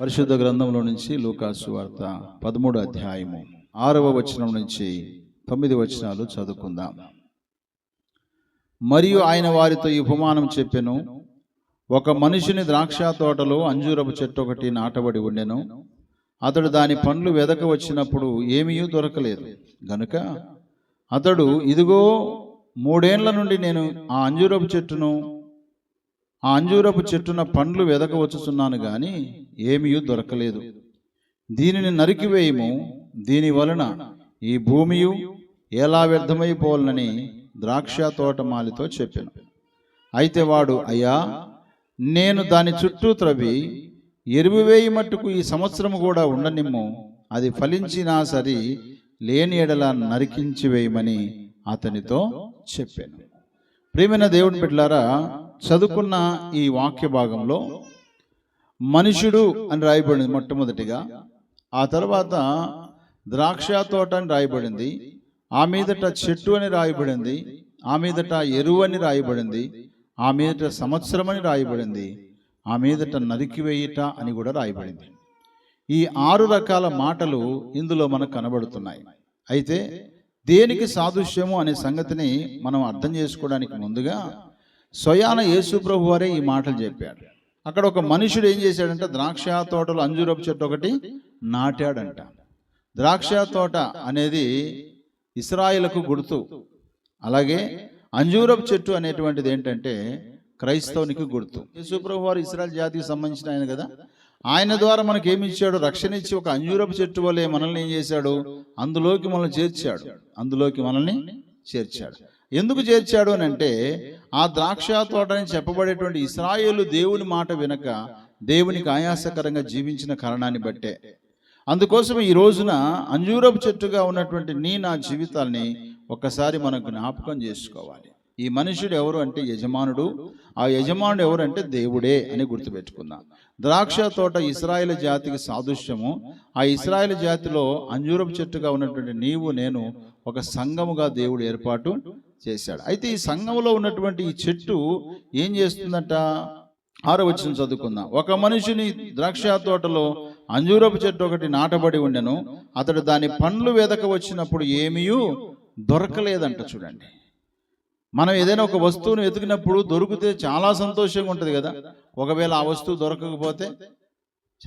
పరిశుద్ధ గ్రంథంలో నుంచి లూకాసు వార్త పదమూడు అధ్యాయము ఆరవ వచనం నుంచి తొమ్మిది వచనాలు చదువుకుందాం. మరియు ఆయన వారితో ఈ ఉపమానం చెప్పెను ఒక మనిషిని ద్రాక్ష తోటలో అంజూరపు చెట్టు ఒకటి నాటబడి ఉండెను అతడు దాని పండ్లు వెదక వచ్చినప్పుడు ఏమీ దొరకలేదు. గనుక అతడు ఇదిగో మూడేండ్ల నుండి నేను ఆ అంజూరపు చెట్టును ఆ అంజూరపు చెట్టున పండ్లు వెదకవచ్చుచున్నాను గాని ఏమీ దొరకలేదు. దీనిని నరికివేయము దీని వలన ఈ భూమియు ఎలా వ్యర్థమైపోవాలని ద్రాక్ష తోటమాలితో చెప్పాను. అయితే వాడు అయ్యా నేను దాని చుట్టూ త్రవి ఎరువు వేయి మట్టుకు ఈ సంవత్సరం కూడా ఉండనిమ్ము. అది ఫలించినా సరి లేని ఎడల నరికించి వేయమని అతనితో చెప్పాను. ప్రియమైన దేవుని బిడ్డలారా చదువుకున్న ఈ వాక్య భాగంలో మనుషుడు అని రాయబడింది మొట్టమొదటిగా ఆ తర్వాత ద్రాక్ష తోట అని రాయబడింది ఆ మీదట చెట్టు అని రాయబడింది ఆ మీదట ఎరువు అని రాయబడింది ఆ మీదట సంవత్సరం అని రాయబడింది ఆ మీదట నరికివేయుట అని కూడా రాయబడింది. ఈ ఆరు రకాల మాటలు ఇందులో మనకు కనబడుతున్నాయి. అయితే దేనికి సాదృశ్యము అనే సంగతిని మనం అర్థం చేసుకోవడానికి ముందుగా స్వయాన యేసుప్రభు వారే ఈ మాటలు చెప్పాడు అక్కడ ఒక మనుషుడు ఏం చేశాడంటే ద్రాక్ష తోటలో అంజూరపు చెట్టు ఒకటి నాటాడంట. ద్రాక్ష తోట అనేది ఇస్రాయిలకు గుర్తు. అలాగే అంజూరపు చెట్టు అనేటువంటిది ఏంటంటే క్రైస్తవునికి గుర్తు. యేసుప్రభు వారు ఇస్రాయల్ జాతికి సంబంధించిన ఆయన కదా? ఆయన ద్వారా మనకి ఏమి ఇచ్చాడు? రక్షణ ఇచ్చి ఒక అంజూరపు చెట్టు వలె మనల్ని ఏం చేశాడు? అందులోకి మనల్ని చేర్చాడు. అందులోకి మనల్ని చేర్చాడు. ఎందుకు చేర్చాడు అని అంటే ఆ ద్రాక్ష తోట అని చెప్పబడేటువంటి ఇస్రాయేలు దేవుని మాట వినక దేవునికి ఆయాసకరంగా జీవించిన కారణాన్ని బట్టే. అందుకోసం ఈ రోజున అంజూరపు చెట్టుగా ఉన్నటువంటి నీ నా జీవితాల్ని ఒక్కసారి మనం జ్ఞాపకం చేసుకోవాలి. ఈ మనుషుడు ఎవరు అంటే యజమానుడు ఆ యజమానుడు ఎవరు అంటే దేవుడే అని గుర్తుపెట్టుకుందాం. ద్రాక్ష తోట ఇస్రాయేల్ జాతికి సాదృశ్యము. ఆ ఇస్రాయేల్ జాతిలో అంజూరపు చెట్టుగా ఉన్నటువంటి నీవు నేను ఒక సంఘముగా దేవుడు ఏర్పాటు చేశాడు. అయితే ఈ సంఘములో ఉన్నటువంటి ఈ చెట్టు ఏం చేస్తుందంట? ఆరో వచ్చిన చదువుకుందాం. ఒక మనుషుని ద్రాక్ష తోటలో అంజూరపు చెట్టు ఒకటి నాటబడి ఉండెను. అతడు దాని పండ్లు వెదక వచ్చినప్పుడు ఏమీ దొరకలేదంట చూడండి. మనం ఏదైనా ఒక వస్తువును వెతికినప్పుడు దొరికితే చాలా సంతోషంగా ఉంటుంది కదా? ఒకవేళ ఆ వస్తువు దొరకకపోతే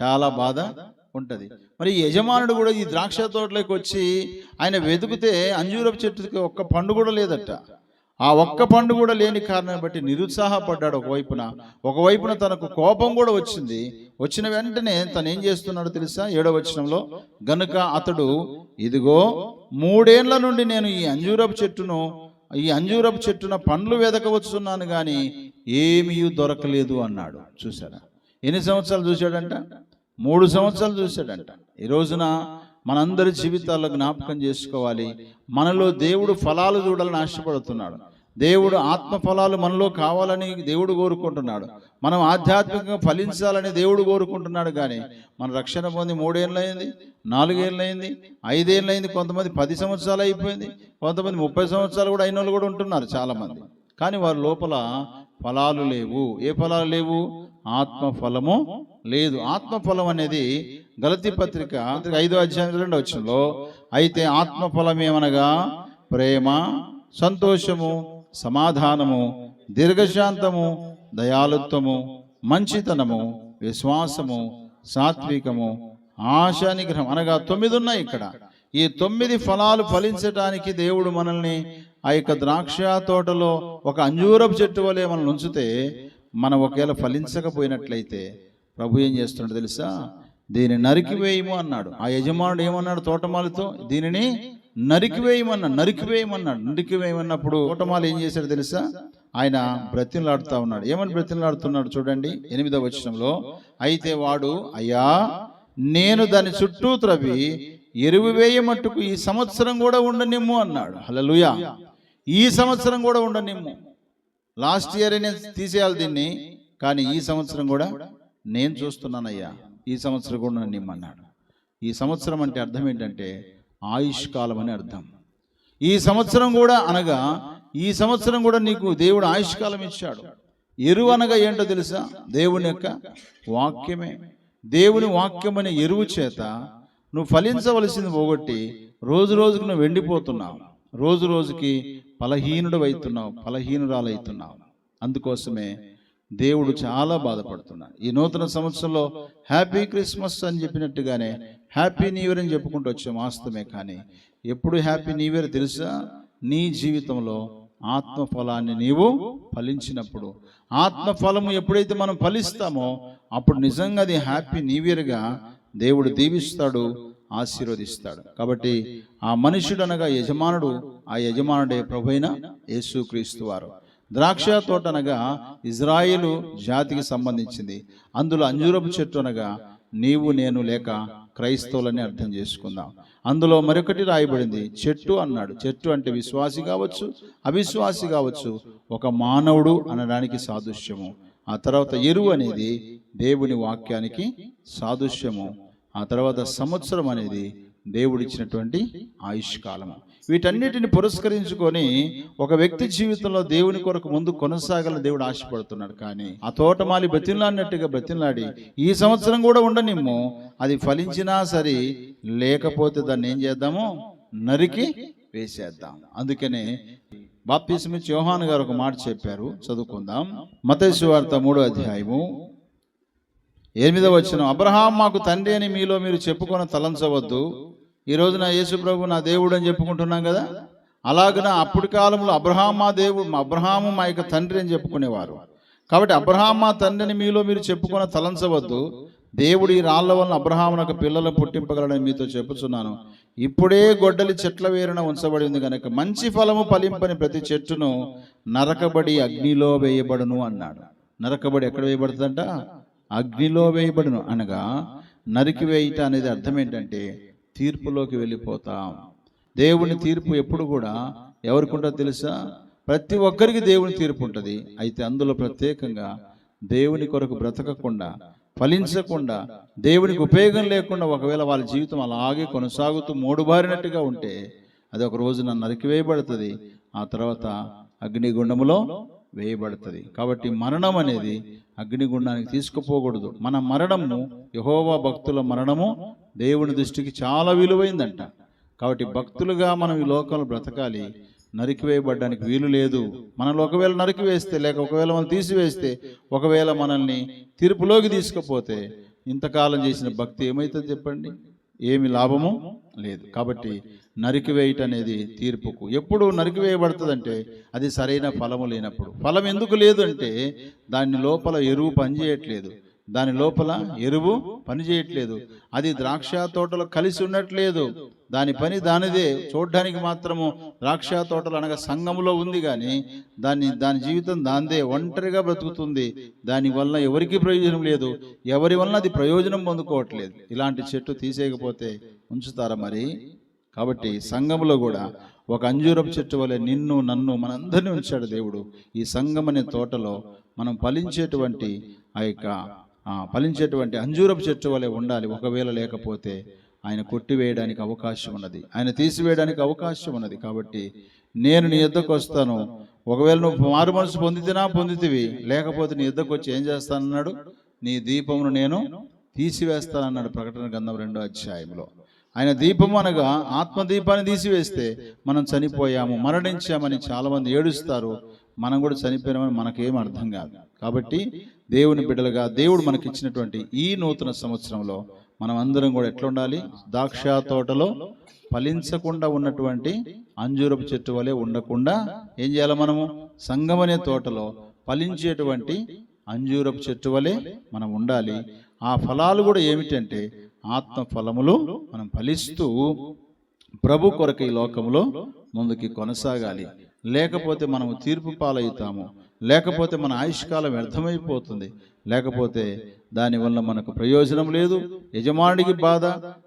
చాలా బాధ? ఉంటది. మరి యజమానుడు కూడా ఈ ద్రాక్ష తోటలోకి వచ్చి ఆయన వెతికితే అంజూరపు చెట్టుకి ఒక్క పండు కూడా లేదట. ఆ ఒక్క పండు కూడా లేని కారణాన్ని బట్టి నిరుత్సాహపడ్డాడు ఒకవైపున ఒకవైపున తనకు కోపం కూడా వచ్చింది. వచ్చిన వెంటనే తను ఏం చేస్తున్నాడో తెలుసా? ఏడవ వచనంలో గనుక అతడు ఇదిగో మూడేండ్ల నుండి నేను ఈ అంజూరపు చెట్టును ఈ అంజూరపు చెట్టున పండ్లు వెదకవచ్చున్నాను కానీ ఏమీ దొరకలేదు అన్నాడు. చూసారా ఎన్ని సంవత్సరాలు చూశాడంట మూడు సంవత్సరాలు చూశాడంట. ఈ రోజున మనందరి జీవితాల్లో జ్ఞాపకం చేసుకోవాలి. మనలో దేవుడు ఫలాలు చూడాలని ఆశపడుతున్నాడు. దేవుడు ఆత్మ ఫలాలు మనలో కావాలని దేవుడు కోరుకుంటున్నాడు. మనం ఆధ్యాత్మికంగా ఫలించాలని దేవుడు కోరుకుంటున్నాడు కానీ మన రక్షణ పొంది మూడేళ్ళయింది నాలుగేళ్ళయింది ఐదేళ్ళయింది కొంతమంది పది సంవత్సరాలు అయిపోయింది కొంతమంది ముప్పై సంవత్సరాలు కూడా అయిన వాళ్ళు కూడా ఉంటున్నారు చాలామంది. కానీ వారి లోపల ఫలాలు లేవు. ఏ ఫలాలు లేవు? ఆత్మ ఫలము లేదు. ఆత్మఫలం అనేది గలతి పత్రిక ఐదో అధ్యాయం రెండో వచ్చంలో అయితే ఆత్మఫలం ఏమనగా ప్రేమ సంతోషము సమాధానము దీర్ఘశాంతము దయాలుత్వము మంచితనము విశ్వాసము సాత్వికము ఆశానిగ్రహం అనగా తొమ్మిది ఉన్నాయి ఇక్కడ. ఈ తొమ్మిది ఫలాలు ఫలించటానికి దేవుడు మనల్ని ఆ యొక్క ద్రాక్ష తోటలో ఒక అంజూరపు చెట్టు వలె మనల్ని ఉంచితే మనం ఒకవేళ ఫలించకపోయినట్లయితే ప్రభు ఏం చేస్తున్నాడు తెలుసా? దీన్ని నరికివేయము అన్నాడు. ఆ యజమానుడు ఏమన్నాడు? తోటమాలతో దీనిని నరికివేయమన్నాడు నరికివేయమన్నాడు నరికివేయమన్నప్పుడు తోటమాల ఏం చేశాడు తెలుసా? ఆయన బ్రతిలాడుతూ ఉన్నాడు. ఏమని బ్రతిలాడుతున్నాడు చూడండి. ఎనిమిదవ వచనంలో అయితే వాడు అయ్యా నేను దాని చుట్టూ త్రవి ఎరువు వేయమట్టుకు ఈ సంవత్సరం కూడా ఉండనిమ్ము అన్నాడు. హల్లెలూయా. ఈ సంవత్సరం కూడా ఉండనిమ్ము. లాస్ట్ ఇయర్ నేను తీసేయాలి దీన్ని కానీ ఈ సంవత్సరం కూడా నేను చూస్తున్నానయ్యా. ఈ సంవత్సరం కూడా నన్ను నిమ్మన్నాడు ఈ సంవత్సరం అంటే అర్థం ఏంటంటే ఆయుష్ కాలం అని అర్థం. ఈ సంవత్సరం కూడా అనగా ఈ సంవత్సరం కూడా నీకు దేవుడు ఆయుష్కాలం ఇచ్చాడు. ఎరువు అనగా ఏంటో తెలుసా? దేవుని యొక్క వాక్యమే. దేవుని వాక్యం అనే ఎరువు చేత నువ్వు ఫలించవలసింది పోగొట్టి రోజు రోజుకు నువ్వు ఎండిపోతున్నావు. రోజు రోజుకి ఫలహీనుడు అవుతున్నావు ఫలహీనురాలవుతున్నావు అందుకోసమే దేవుడు చాలా బాధపడుతున్నాడు. ఈ నూతన సంవత్సరంలో హ్యాపీ క్రిస్మస్ అని చెప్పినట్టుగానే హ్యాపీ న్యూ ఇయర్ అని చెప్పుకుంటూ వచ్చాం వాస్తవమే కానీ ఎప్పుడు హ్యాపీ న్యూ ఇయర్ తెలుసా? నీ జీవితంలో ఆత్మ ఫలాన్ని నీవు ఫలించినప్పుడు. ఆత్మ ఫలము ఎప్పుడైతే మనం ఫలిస్తామో అప్పుడు నిజంగా అది హ్యాపీ న్యూ ఇయర్గా దేవుడు దీవిస్తాడు. ఆశీర్వదిస్తాడు. కాబట్టి ఆ మనుషుడు అనగా యజమానుడు ఆ యజమానుడే ప్రభైన యేసుక్రీస్తు వారు. ద్రాక్ష తోట అనగా ఇజ్రాయిలు జాతికి సంబంధించింది. అందులో అంజూరపు చెట్టు అనగా నీవు నేను లేక క్రైస్తవులని అర్థం చేసుకుందాం. అందులో మరొకటి రాయబడింది. చెట్టు అన్నాడు. చెట్టు అంటే విశ్వాసి కావచ్చు అవిశ్వాసి కావచ్చు ఒక మానవుడు అనడానికి సాదృశ్యము. ఆ తర్వాత ఎరువు అనేది దేవుని వాక్యానికి సాదృశ్యము. ఆ తర్వాత సంవత్సరం అనేది దేవుడిచ్చినటువంటి ఆయుష్ కాలము వీటన్నిటిని పురస్కరించుకొని ఒక వ్యక్తి జీవితంలో దేవుని కొరకు ముందు కొనసాగాలని దేవుడు ఆశపడుతున్నాడు. కానీ ఆ తోటమాలి బ్రతిలాడినట్టుగా బ్రతిలాడి ఈ సంవత్సరం కూడా ఉండనిమ్ము అది ఫలించినా సరే లేకపోతే దాన్ని ఏం చేద్దాము నరికి వేసేద్దాం. అందుకనే బాప్తిస్మిచ్ యోహాన్ గారు ఒక మాట చెప్పారు. చదువుకుందాం. మతేసు వార్త మూడో అధ్యాయము ఎనిమిదవ వచ్చిన? అబ్రహాం మాకు తండ్రి అని మీలో మీరు చెప్పుకొని తలంచవద్దు. ఈ రోజున యేసు ప్రభు నా దేవుడు అని చెప్పుకుంటున్నాం కదా? అలాగన అప్పటి కాలంలో అబ్రహాం మా దేవుడు మా అబ్రహాము మా యొక్క తండ్రి అని చెప్పుకునేవారు. కాబట్టి అబ్రహాం మా తండ్రిని మీలో మీరు చెప్పుకొని తలంచవద్దు. దేవుడు ఈ రాళ్ళ వలన అబ్రహామునకు పిల్లలు పుట్టింపగలడని మీతో చెప్పుచున్నాను. ఇప్పుడే గొడ్డలి చెట్ల వేరున ఉంచబడి ఉంది కనుక మంచి ఫలము ఫలింపని ప్రతి చెట్టును నరకబడి అగ్నిలో వేయబడును అన్నాడు. నరకబడి ఎక్కడ వేయబడుతుందంట? అగ్నిలో వేయబడును అనగా నరికి వేయట అనేది అర్థం ఏంటంటే తీర్పులోకి వెళ్ళిపోతాం. దేవుని తీర్పు ఎప్పుడు కూడా ఎవరికి ఉంటుందో తెలుసా? ప్రతి ఒక్కరికి దేవుని తీర్పు ఉంటుంది. అయితే అందులో ప్రత్యేకంగా దేవుని కొరకు బ్రతకకుండా ఫలించకుండా దేవునికి ఉపయోగం లేకుండా ఒకవేళ వాళ్ళ జీవితం అలాగే కొనసాగుతూ మూడుబారినట్టుగా ఉంటే అది ఒక రోజున నరికివేయబడుతుంది ఆ తర్వాత అగ్నిగుండములో వేయబడుతుంది. కాబట్టి మరణం అనేది అగ్నిగుండానికి తీసుకుపోకూడదు. మన మరణము యహోవా భక్తుల మరణము దేవుని దృష్టికి చాలా విలువైందంట. కాబట్టి భక్తులుగా మనం ఈ లోకంలో బ్రతకాలి. నరికివేయబడడానికి వీలు లేదు. మనల్ని ఒకవేళ నరికివేస్తే లేక ఒకవేళ మనం తీసివేస్తే ఒకవేళ మనల్ని తీర్పులోకి తీసుకుపోతే ఇంతకాలం చేసిన భక్తి ఏమవుతుంది చెప్పండి? ఏమి లాభము లేదు. కాబట్టి నరికివేయట అనేది తీర్పుకు. ఎప్పుడు నరికివేయబడుతుందంటే అది సరైన ఫలము లేనప్పుడు. ఫలం ఎందుకు లేదు అంటే దాని లోపల ఎరువు పనిచేయట్లేదు. దాని లోపల ఎరువు పనిచేయట్లేదు అది ద్రాక్ష తోటలో కలిసి ఉండట్లేదు. దాని పని దానిదే. చూడడానికి మాత్రము ద్రాక్ష తోటలు అనగా సంఘములో ఉంది కానీ దాన్ని దాని జీవితం దాందే ఒంటరిగా బ్రతుకుతుంది. దాని వల్ల ఎవరికి ప్రయోజనం లేదు. ఎవరి వలన అది ప్రయోజనం పొందుకోవట్లేదు. ఇలాంటి చెట్టు తీసేయకపోతే ఉంచుతారా మరి? కాబట్టి సంఘములో కూడా ఒక అంజూరపు చెట్టు వలె నిన్ను నన్ను మనందరినీ ఉంచాడు దేవుడు. ఈ సంఘం అనే తోటలో మనం ఫలించేటువంటి ఆ యొక్క ఫలించేటువంటి అంజూరపు చెట్టు వలె ఉండాలి. ఒకవేళ లేకపోతే ఆయన కొట్టివేయడానికి అవకాశం ఉన్నది. ఆయన తీసివేయడానికి అవకాశం ఉన్నది. కాబట్టి నేను నీ యుద్ధకు వస్తాను. ఒకవేళ నువ్వు మారు మనసు పొందితినా పొందితివి. లేకపోతే నీ యుద్ధకు వచ్చి ఏం చేస్తానన్నాడు? నీ దీపమును నేను తీసివేస్తానన్నాడు. ప్రకటన గంధం రెండో అధ్యాయంలో ఆయన దీపము అనగా ఆత్మదీపాన్ని తీసివేస్తే మనం చనిపోయాము మరణించామని చాలామంది ఏడుస్తారు. మనం కూడా చనిపోయినామని మనకేం అర్థం కాదు. కాబట్టి దేవుని బిడ్డలుగా దేవుడు మనకి ఇచ్చినటువంటి ఈ నూతన సంవత్సరంలో మనం అందరం కూడా ఎట్లా ఉండాలి ద్రాక్ష తోటలో ఫలించకుండా ఉన్నటువంటి అంజూరపు చెట్టు వలె ఉండకుండా ఏం చేయాలి మనము? సంగమనే తోటలో ఫలించేటువంటి అంజూరపు చెట్టు వలె మనం ఉండాలి. ఆ ఫలాలు కూడా ఏమిటంటే ఆత్మ ఫలములు మనం ఫలిస్తూ ప్రభు కొరకు ఈ లోకంలో ముందుకి కొనసాగాలి. లేకపోతే మనము తీర్పు పాలవుతాము. లేకపోతే మన ఆయుష్కాలం వ్యర్థమైపోతుంది. లేకపోతే దానివల్ల మనకు ప్రయోజనం లేదు. యజమానుడికి బాధ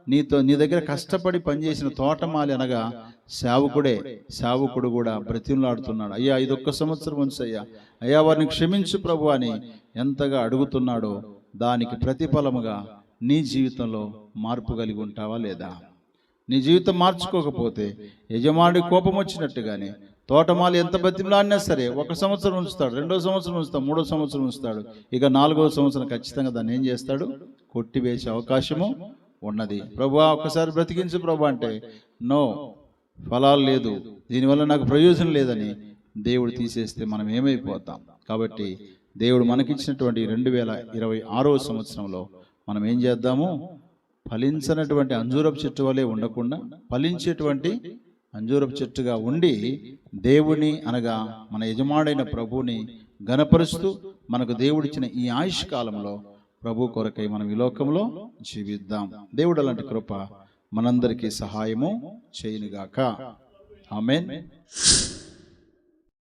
నీతో నీ దగ్గర కష్టపడి పనిచేసిన తోటమాలి అనగా సేవకుడే సేవకుడు కూడా బ్రతిమలాడుతున్నాడు. అయ్యా ఇదొక్క సంవత్సరం ఉంచయ్యా అయ్యా. వారిని క్షమించు ప్రభు అని ఎంతగా అడుగుతున్నాడో దానికి ప్రతిఫలముగా నీ జీవితంలో మార్పు కలిగి ఉంటావా లేదా? నీ జీవితం మార్చుకోకపోతే యజమానుడి కోపం వచ్చినట్టుగానే తోటమాలి ఎంత బతిమలాడినా సరే ఒక సంవత్సరం ఉంచుతాడు రెండో సంవత్సరం ఉంచుతాడు మూడో సంవత్సరం ఉంచుతాడు. ఇక నాలుగో సంవత్సరం ఖచ్చితంగా దాన్ని ఏం చేస్తాడు? కొట్టివేసే అవకాశము ఉన్నది. ప్రభా ఒక్కసారి బ్రతికించు ప్రభా అంటే నో ఫలాలు లేదు. దీనివల్ల నాకు ప్రయోజనం లేదని దేవుడు తీసేస్తే మనం ఏమైపోతాం? కాబట్టి దేవుడు మనకిచ్చినటువంటి రెండు వేల ఇరవై ఆరో సంవత్సరంలో మనం ఏం చేద్దాము? ఫలించనటువంటి అంజూరపు చెట్టు వలె ఉండకుండా ఫలించేటువంటి అంజూరపు చెట్టుగా ఉండి దేవుని అనగా మన యజమాడైన ప్రభువుని గనపరుస్తూ మనకు దేవుడిచ్చిన ఈ ఆయుష్ కాలంలో ప్రభు కొరకై మనం ఈ లోకంలో జీవిద్దాం. దేవుడు అలాంటి కృప మనందరికీ సహాయము చేయనుగాక. ఆమెన్.